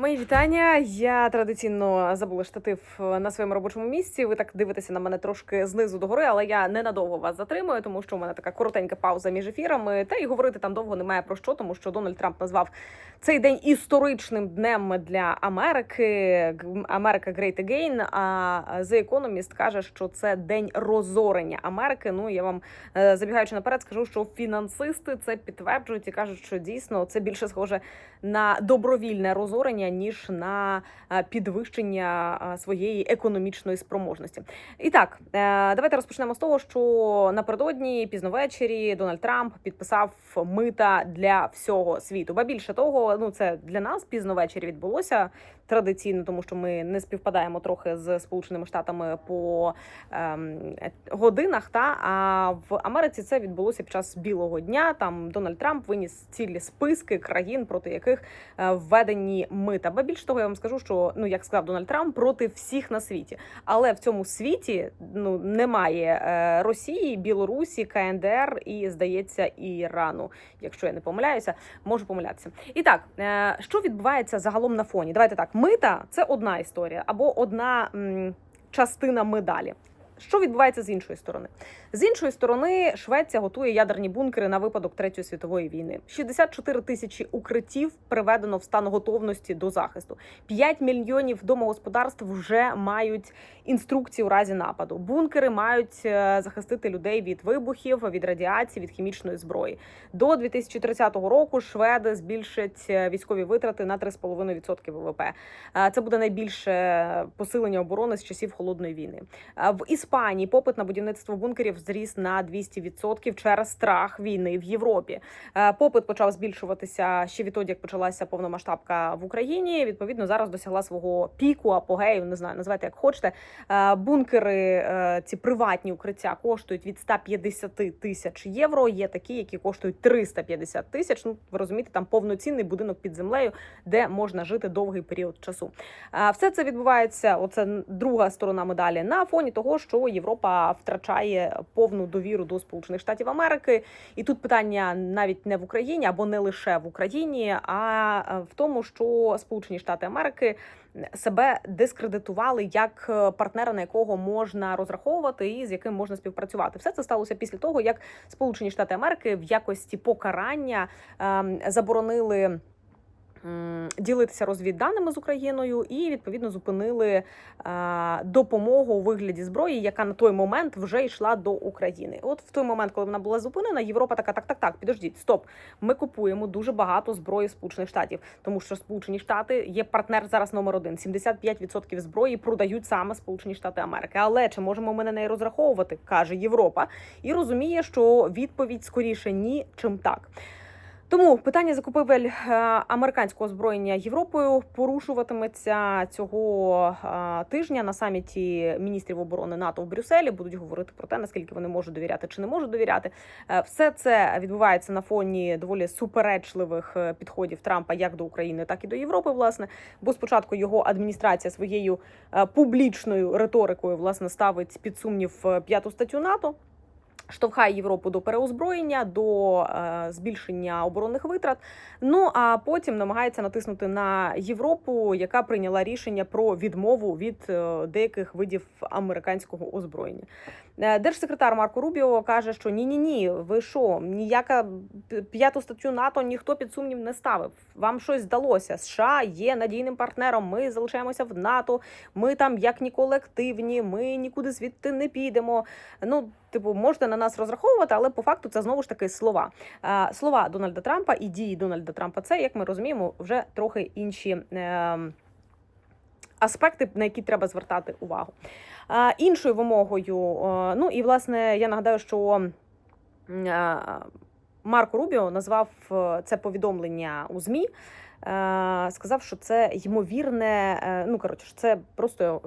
Мої вітання. Я традиційно забула штатив на своєму робочому місці. Ви так дивитеся на мене трошки знизу до гори, але я ненадовго вас затримую, тому що у мене така коротенька пауза між ефірами. Та й говорити там довго немає про що, тому що Дональд Трамп назвав цей день історичним днем для Америки. Америка Great Again, А The Economist каже, що це день розорення Америки. Ну я вам е, забігаючи наперед, скажу, що фінансисти це підтверджують і кажуть, що дійсно це більше схоже на добровільне розорення ніж на е, підвищення е, своєї економічної спроможності. І так, е, давайте розпочнемо з того, що напередодні пізно ввечері Дональд Трамп підписав мита для всього світу. Ба більше того, ну це для нас пізно ввечері відбулося традиційно, тому що ми не співпадаємо трохи з Сполученими Штатами по ем, годинах. Та а в Америці це відбулося під час білого дня. Там Дональд Трамп виніс цілі списки країн, проти яких введені мита. Ба більше того, я вам скажу, що ну як сказав Дональд Трамп, проти всіх на світі. Але в цьому світі ну немає е, Росії, Білорусі, КНДР і здається Ірану. Якщо я не помиляюся, можу помилятися. І так, е, що відбувається загалом на фоні? Давайте так, мита це одна історія або одна частина медалі. Що відбувається з іншої сторони? З іншої сторони, Швеція готує ядерні бункери на випадок третьої світової війни. 64 тисячі укриттів приведено в стан готовності до захисту. 5 мільйонів домогосподарств вже мають інструкції у разі нападу. Бункери мають е, захистити людей від вибухів, від радіації, від хімічної зброї. До 2030 року шведи збільшать е, військові витрати на 3,5% ВВП. Е, Це буде найбільше посилення оборони з часів холодної війни. В Іспанії попит на будівництво бункерів зріс на 200% через страх війни в Європі. Е, Попит почав збільшуватися ще відтоді, як почалася повномасштабка в Україні. Відповідно, зараз досягла свого піку, апогею, не знаю, називайте як хочете. Е, Бункери, е, ці приватні укриття коштують від 150 тисяч євро. Є такі, які коштують 350 тисяч. Ну ви розумієте, там повноцінний будинок під землею, де можна жити довгий період часу. Все це відбувається. Оце друга сторона медалі на фоні того, що Європа втрачає повну довіру до Сполучених Штатів Америки. І тут питання навіть не в Україні або не лише в Україні, а е, в тому, що Сполучені Штати Америки себе дискредитували як е, партнера, на якого можна розраховувати і з яким можна співпрацювати. Все це сталося після того, як Сполучені Штати Америки в якості покарання ем, заборонили. Ділитися розвідданими з Україною і відповідно зупинили е, допомогу у вигляді зброї, яка на той момент вже йшла до України. От в той момент, коли вона була зупинена, Європа така: так, так, так, підождіть, стоп. Ми купуємо дуже багато зброї Сполучених Штатів, тому що Сполучені Штати є партнер зараз номер один. 75% зброї продають саме Сполучені Штати Америки. Але чи можемо ми на неї розраховувати? каже Європа, і розуміє, що відповідь скоріше ні, чим так. Тому питання закупівель е, американського озброєння Європою порушуватиметься цього е, тижня на саміті міністрів оборони НАТО в Брюсселі. Будуть говорити про те, наскільки вони можуть довіряти чи не можуть довіряти. Е, Все це відбувається на фоні доволі суперечливих підходів Трампа як до України, так і до Європи. Власне, бо спочатку його адміністрація своєю публічною риторикою власне ставить під сумнів п'яту статтю НАТО. Штовхає Європу до переозброєння, до е, збільшення оборонних витрат. Ну а потім намагається натиснути на Європу, яка прийняла рішення про відмову від е, деяких видів американського озброєння. Е, Держсекретар Марко Рубіо каже, що ні, ні, ні, ви що, ніяка п'яту статтю НАТО ніхто під сумнів не ставив. Вам щось здалося. США є надійним партнером. Ми залишаємося в НАТО. Ми там як ніколи активні. Ми нікуди звідти не підемо. Ну, типу, можете на нас розраховувати, але по факту це знову ж таки слова. Е, Слова Дональда Трампа і дії Дональда Трампа. Це як ми розуміємо, вже трохи інші. Аспекти, на які треба звертати увагу. Іншою вимогою, е, ну і власне я нагадаю, що е, Марко Рубіо назвав е, це повідомлення у ЗМІ. Сказав, що це ймовірне, ну коротше, це просто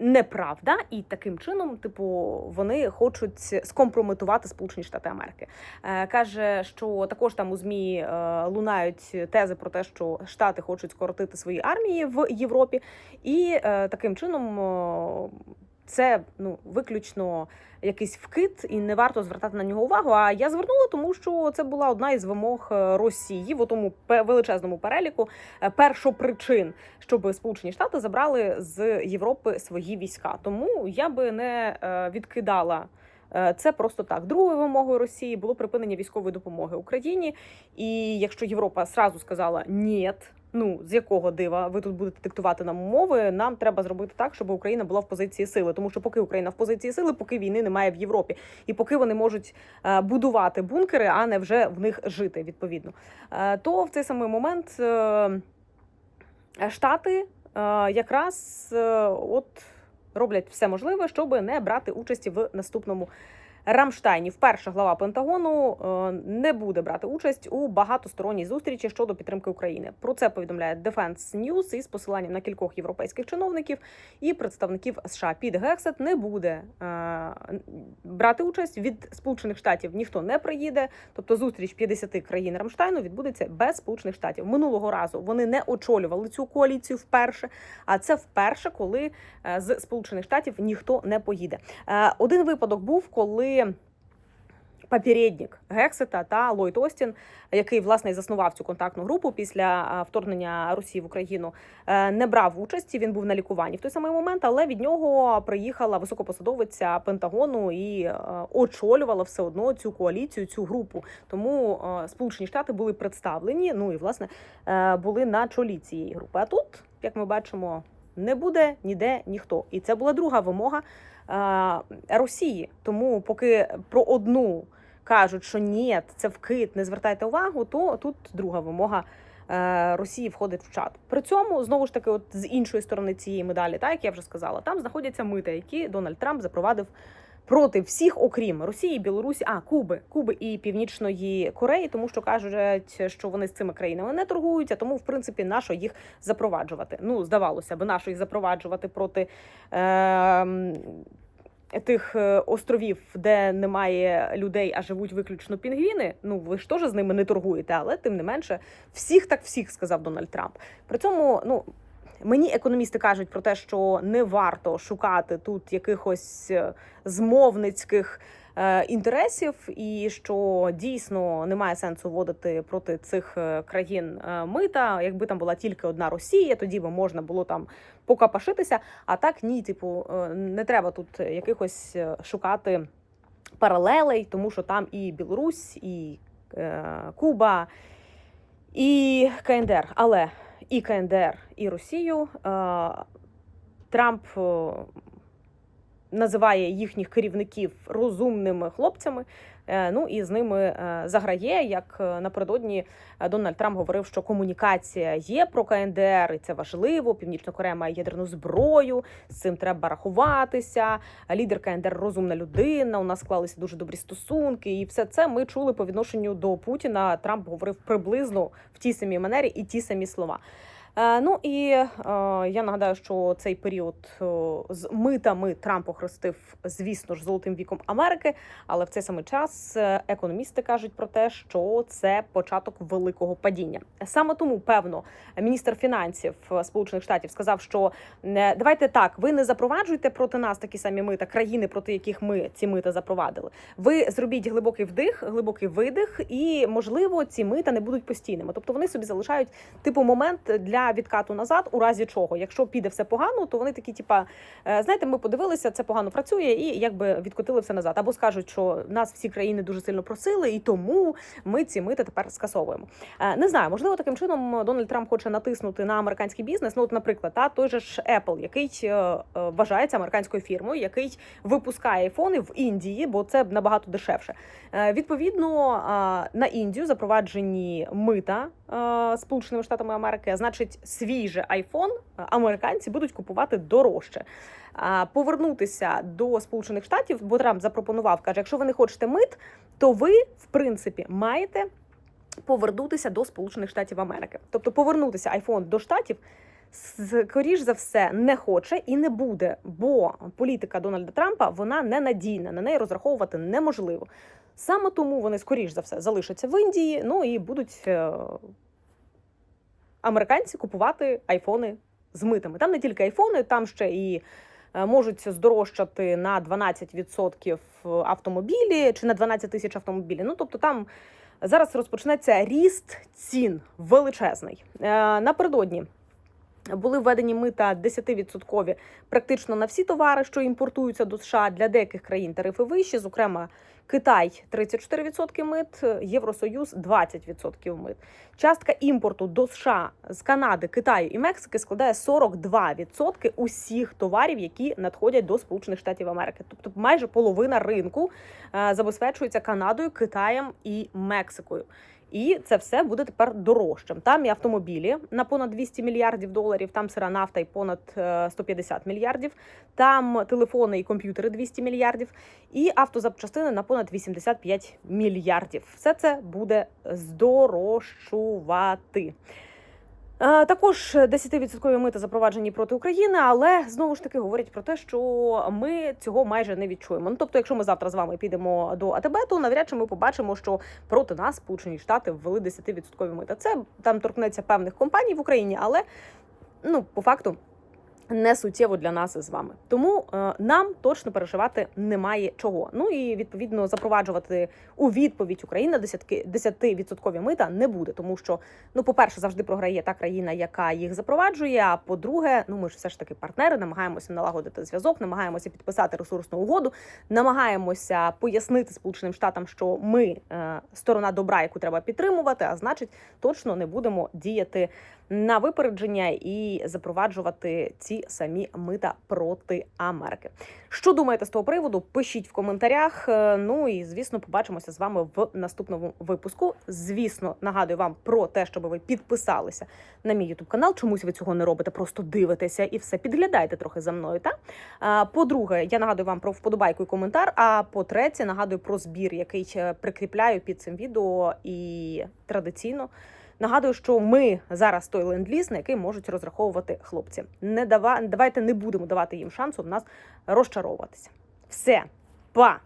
неправда, і таким чином, типу, вони хочуть скомпрометувати Сполучені Штати Америки. Е, Каже, що також там у змі е, лунають тези про те, що Штати хочуть скоротити свої армії в Європі, і е, таким чином. о, це ну виключно якийсь вкид, і не варто звертати на нього увагу. А я звернула, тому що це була одна із вимог е, Росії в тому величезному переліку е, першопричин, щоб Сполучені Штати забрали з Європи свої війська. Тому я би не е, відкидала. Це просто так. Другою вимогою Росії було припинення військової допомоги Україні. І якщо Європа сразу сказала ні, Ну з якого дива ви тут будете диктувати нам умови? Нам треба зробити так, щоб Україна була в позиції сили. Тому що поки Україна в позиції сили, поки війни немає в Європі, і поки вони можуть е, будувати бункери, а не вже в них жити відповідно. Е, то в цей самий момент е, штати якраз от роблять все можливе, щоб не брати участі в наступному. Рамштайні, вперше глава Пентагону е, не буде брати участь у багатосторонній зустрічі щодо підтримки України. Про це повідомляє Defense News із посиланням на кількох європейських чиновників і представників США. Під Гексет не буде е, брати участь від Сполучених Штатів. Ніхто не приїде. Тобто зустріч 50 країн Рамштайну відбудеться без Сполучених Штатів. Минулого разу вони не очолювали цю коаліцію вперше. А це вперше, коли е, з Сполучених Штатів ніхто не поїде. Один випадок був, коли коли Попередник Гексета та Ллойд Остін, який власне заснував цю контактну групу після вторгнення Росії в Україну, е, не брав участі. Він був на лікуванні в той самий момент, але від нього приїхала високопосадовиця Пентагону і е, очолювала все одно цю коаліцію, цю групу. Тому е, Сполучені Штати були представлені. Ну і власне були на чолі цієї групи. А тут, як ми бачимо, не буде ніде ніхто, і це була друга вимога Росії. Тому поки про одну кажуть, що ні, це вкид, не звертайте увагу, то тут друга вимога. Е, Росії входить в чат. При цьому знову ж таки, от з іншої сторони цієї медалі, так як я вже сказала, там знаходяться мита, які Дональд Трамп запровадив проти всіх, окрім Росії, Білорусі, а Куби, Куби і Північної Кореї, тому що кажуть, що вони з цими країнами не торгуються, тому в принципі нащо їх запроваджувати. Ну здавалося б, нащо їх запроваджувати проти. Е Тих островів, де немає людей, а живуть виключно пінгвіни. Ну ви ж теж з ними не торгуєте, але тим не менше, всіх так всіх сказав Дональд Трамп. При цьому ну Мені економісти кажуть про те, що не варто шукати тут якихось е, змовницьких е, інтересів, і що дійсно немає сенсу вводити проти цих е, країн мита. Якби там була тільки одна Росія, тоді би можна було там покапашитися. А так ні, типу, не треба тут якихось шукати паралелей, тому що там і Білорусь, і Куба, і КНДР. Але і КНДР, і Росію. Трамп називає їхніх керівників розумними хлопцями. Е, ну і з ними е, заграє. Як е, напередодні Дональд Трамп говорив, що комунікація є про КНДР, і це важливо. Північна Корея має ядерну зброю. З цим треба рахуватися. Лідер КНДР розумна людина. У нас склалися дуже добрі стосунки, і все це ми чули по відношенню до Путіна. Трамп говорив приблизно в тій самій манері і ті самі слова. Е, ну і е, я нагадаю, що цей період з митами Трамп охрестив, звісно ж, золотим віком Америки. Але в цей самий час е, економісти кажуть про те, що це початок великого падіння. Саме тому, певно, міністр фінансів Сполучених Штатів сказав, що давайте так, ви не запроваджуйте проти нас такі самі мита, країни, проти яких ми ці мита запровадили. Ви зробіть глибокий вдих, глибокий видих, і можливо ці мита не будуть постійними. Тобто вони собі залишають типу момент для для відкату назад, у разі чого, якщо піде все погано, то вони такі, типа, «Е, знаєте, ми подивилися, це погано працює, і якби відкотили все назад. Або скажуть, що нас всі країни дуже сильно просили, і тому ми ці мити тепер скасовуємо. Е, не знаю, можливо, таким чином Дональд Трамп хоче натиснути на американський бізнес. Ну, от, наприклад, та той же ж Apple, який е, вважається американською фірмою, який випускає айфони в Індії, бо це набагато дешевше. Відповідно на Індію запроваджені мита Сполученими Штатами Америки, значить свій же iPhone американці будуть купувати дорожче. Повернутися до Сполучених Штатів, бо Трамп запропонував, каже: якщо ви не хочете мит, то ви в принципі маєте повернутися до Сполучених Штатів Америки, тобто повернутися iPhone до штатів. Скоріш за все не хоче і не буде, бо політика Дональда Трампа вона ненадійна, на неї розраховувати неможливо. Саме тому вони скоріш за все залишаться в Індії, ну і будуть е, американці купувати айфони з митами. Там не тільки айфони, там ще і е, можуть здорожчати на 12% автомобілі чи на 12 тисяч автомобілів. Ну тобто там зараз розпочнеться ріст цін величезний. Е, Напередодні були введені мита 10% практично на всі товари, що імпортуються до США. Для деяких країн тарифи вищі, зокрема. Китай 34% мит, Євросоюз 20% мит. Частка імпорту до США з Канади, Китаю і Мексики складає 42% усіх товарів, які надходять до Сполучених Штатів Америки. Тобто майже половина ринку е, забезпечується Канадою, Китаєм і Мексикою. І це все буде тепер дорожчим. Там і автомобілі на понад 200 мільярдів доларів, там сира нафта і понад е, 150 мільярдів, там телефони і комп'ютери 200 мільярдів, і автозапчастини на понад 85 мільярдів. Все це буде здорожчувати. Е, Також 10% мита запроваджені проти України, але знову ж таки говорять про те, що ми цього майже не відчуємо. Ну тобто, якщо ми завтра з вами підемо до АТБ, то навряд чи ми побачимо, що проти нас Сполучені Штати ввели 10% мита. Це там торкнеться певних компаній в Україні, але ну по факту. Не суттєво для нас з вами, тому е, нам точно переживати немає чого. Ну і відповідно запроваджувати у відповідь Україна 10% 10% мита не буде, тому що ну, по-перше, завжди програє та країна, яка їх запроваджує. А по-друге, ну ми ж все ж таки партнери, намагаємося налагодити зв'язок, намагаємося підписати ресурсну угоду, намагаємося пояснити Сполученим Штатам, що ми е, сторона добра, яку треба підтримувати, а значить, точно не будемо діяти на випередження і запроваджувати ці самі мита проти Америки. Що думаєте з того приводу? Пишіть в коментарях. Е, Ну і звісно, побачимося з вами в наступному випуску. Звісно, нагадую вам про те, щоб ви підписалися на мій ютуб канал. Чомусь ви цього не робите, просто дивитеся і все підглядайте трохи за мною. Та по-друге, я нагадую вам про вподобайку і коментар. А по-третє, нагадую про збір, який прикріпляю під цим відео і традиційно. Нагадую, що ми зараз той ленд-ліз, на який можуть розраховувати хлопці. Не дава... Давайте не будемо давати їм шансу в нас розчаровуватися. Все, па!